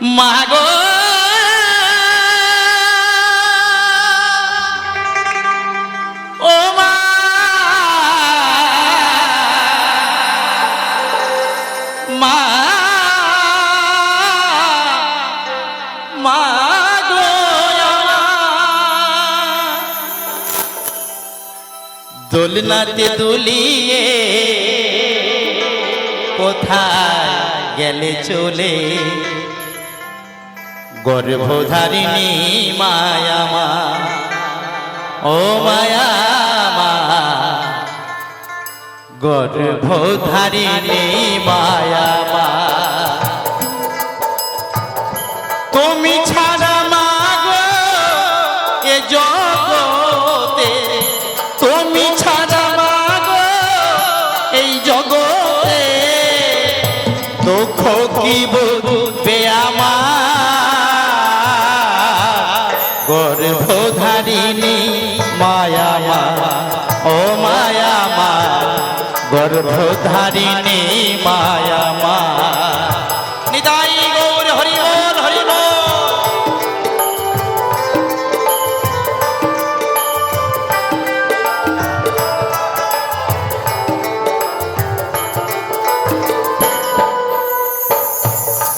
মাগো। ও মা। মা। মা। দোলনাতে দুলিয়ে কোথায় গেলে চলে? গর্ভধারিণী মায়ামা ও মায়ামা গর্ভধারিণী মায়ামা তুমি ছাড়া মাগো এ জগতে। তুমি ছাড়া মাগো এই জগতে। দুঃখ কি গর্ভধারিণী মায়া মা, ও মায়া মা, গর্ভধারিণী মায়া মা। নিতাই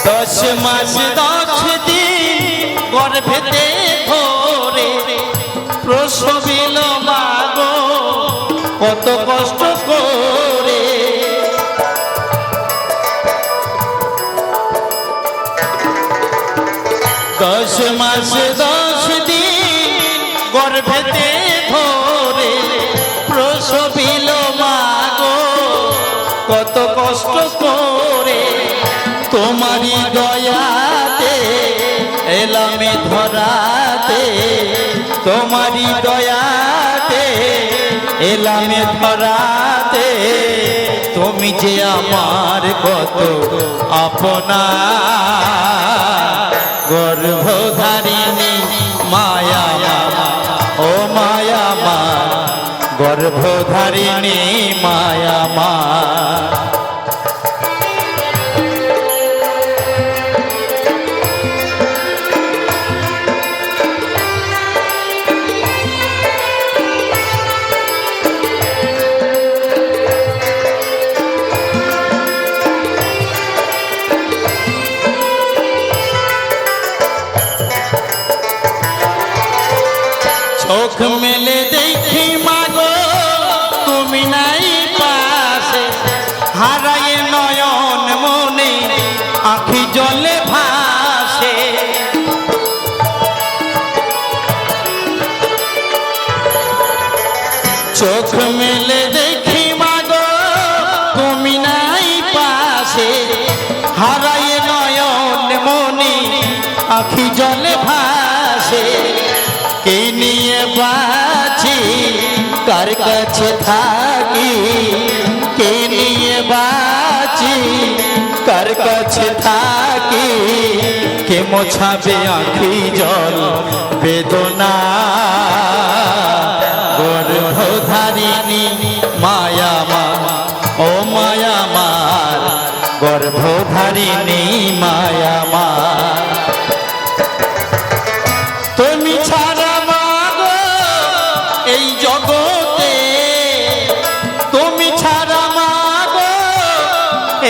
দশ মাস দশ দিন গর্ভেতে ধরে প্রসবিল মাগো, কত কষ্ট করে। দশ মাস, দশ দিন গর্ভেতে ধরে প্রসবিল মাগো, কত কষ্ট করে। তোমারই দয়াতে এলামে ধরাতে তোমারই দয়াতে, এলামে ধরাতে। তুমি যে আমার কত আপনা গর্ভধারিণী মায়া ও মায়া মা, গর্ভধারিণী মায়া মা। চোখ মেলে দেখি, মাগো, তুমি নাই পাশে। হারায় নয়ন মনে আখি জলে ভাসে। চোখ মেলে দেখি, মাগো, তুমি নাই পাশে। হারায় নয়ন মনে আখি জলে ভাসে। কে নিয়ে বাঁচি, কার কাছে থাকি? কে নিয়ে বাঁচি, কার কাছে থাকি? কে মোছাবে আখি জল, বেদনা? গর্ভধারিণী মায়া মা, ও মায়া মার, গর্ভধারিণী মা।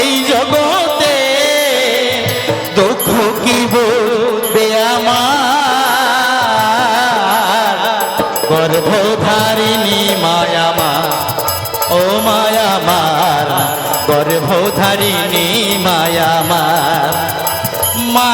এই জগতে দুঃখ কি বলবে আমার? গর্ভধারিণী মায়া মা, ও মায়া মার গর্ভধারিণী মায়া মার মা